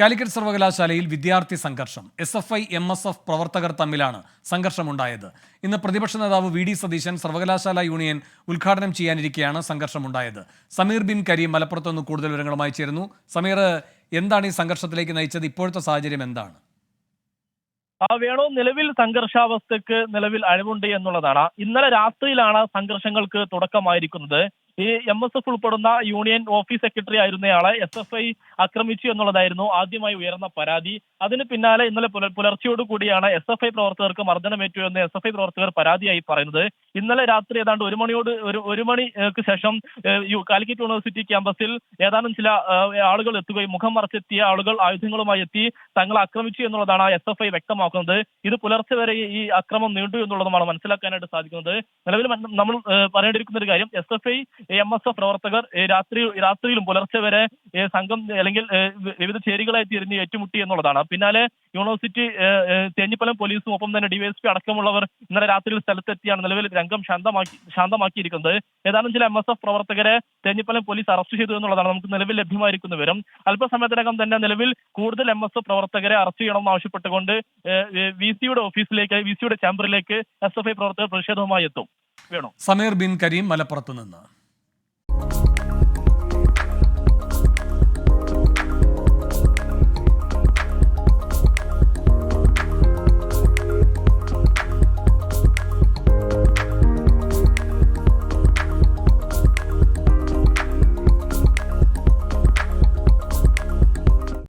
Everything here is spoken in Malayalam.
കാലിക്കറ്റ് സർവകലാശാലയിൽ വിദ്യാർത്ഥി സംഘർഷം. S F I M S F പ്രവർത്തകർ തമ്മിലാണ് സംഘർഷമുണ്ടായത്. ഇന്ന് പ്രതിപക്ഷ നേതാവ് വി ഡി സതീശൻ സർവകലാശാല യൂണിയൻ ഉദ്ഘാടനം ചെയ്യാനിരിക്കെയാണ് സംഘർഷമുണ്ടായത്. സമീർ ബിൻ കരീം മലപ്പുറത്ത് നിന്ന് കൂടുതൽ വിവരങ്ങളുമായി ചേരുന്നു. സമീർ എന്താണ് ഈ സംഘർഷത്തിലേക്ക് നയിച്ചത്? ഇപ്പോഴത്തെ സാഹചര്യം എന്താണ്? ആ വേണോ നിലവിൽ സംഘർഷാവസ്ഥക്ക് നിലവിൽ അഴിവുണ്ട് എന്നുള്ളതാണ്. ഇന്നലെ രാത്രിയിലാണ് സംഘർഷങ്ങൾക്ക് തുടക്കമായിരിക്കുന്നത്. ഈ എം എസ് എഫ് ഉൾപ്പെടുന്ന യൂണിയൻ ഓഫീസ് സെക്രട്ടറി ആയിരുന്നയാളെ എസ് എഫ് ഐ ആക്രമിച്ചു എന്നുള്ളതായിരുന്നു ആദ്യമായി ഉയർന്ന പരാതി. അതിന് പിന്നാലെ ഇന്നലെ പുലർ പുലർച്ചയോട് കൂടിയാണ് എസ് എഫ് ഐ പ്രവർത്തകർക്ക് മർദ്ദനമേറ്റു എന്ന് എസ് എഫ് ഐ പ്രവർത്തകർ പരാതിയായി പറയുന്നത്. ഇന്നലെ രാത്രി ഏതാണ്ട് ഒരു മണിയോട് ഒരു ഒരു മണിക്ക് ശേഷം കാലിക്കറ്റ് യൂണിവേഴ്സിറ്റി ക്യാമ്പസിൽ ഏതാനും ചില ആളുകൾ എത്തുകയും മുഖം മറച്ചെത്തിയ ആളുകൾ ആയുധങ്ങളുമായി എത്തി തങ്ങളെ ആക്രമിച്ചു എന്നുള്ളതാണ് എസ് എഫ് ഐ വ്യക്തമാക്കുന്നത്. ഇത് പുലർച്ചെ വരെ ഈ അക്രമം നീണ്ടു എന്നുള്ളതുമാണ് മനസ്സിലാക്കാനായിട്ട് സാധിക്കുന്നത്. നിലവിൽ നമ്മൾ പറയേണ്ടിയിരിക്കുന്ന ഒരു കാര്യം S F I M S F പ്രവർത്തകർ രാത്രി രാത്രിയിലും പുലർച്ചെ വരെ സംഘം അല്ലെങ്കിൽ വിവിധ ചേരികളായി തിരിഞ്ഞ് ഏറ്റുമുട്ടി എന്നുള്ളതാണ്. പിന്നാലെ യൂണിവേഴ്സിറ്റി തേഞ്ഞിപ്പലം പോലീസും ഒപ്പം തന്നെ ഡിവൈഎസ്പി അടക്കമുള്ളവർ ഇന്നലെ രാത്രിയിൽ സ്ഥലത്തെത്തിയാണ് നിലവിൽ രംഗം ശാന്തമാക്കി ശാന്തമാക്കിയിരിക്കുന്നത്. ഏതാനും ചില എം എസ് എഫ് പ്രവർത്തകരെ തേഞ്ഞിപ്പലം പോലീസ് അറസ്റ്റ് ചെയ്തു എന്നുള്ളതാണ് നമുക്ക് നിലവിൽ ലഭ്യമായിരിക്കുന്ന വിവരം. അല്പസമയത്തിനകം തന്നെ നിലവിൽ കൂടുതൽ എം എസ് എഫ് പ്രവർത്തകരെ അറസ്റ്റ് ചെയ്യണമെന്ന് ആവശ്യപ്പെട്ടുകൊണ്ട് വി സിയുടെ ഓഫീസിലേക്ക് വി സിയുടെ ചാമ്പറിലേക്ക് എസ് എഫ് ഐ പ്രവർത്തകർ പ്രതിഷേധവുമായി എത്തും. വേണോ? സമീർ ബിൻ കരീം മലപ്പുറത്ത് നിന്ന്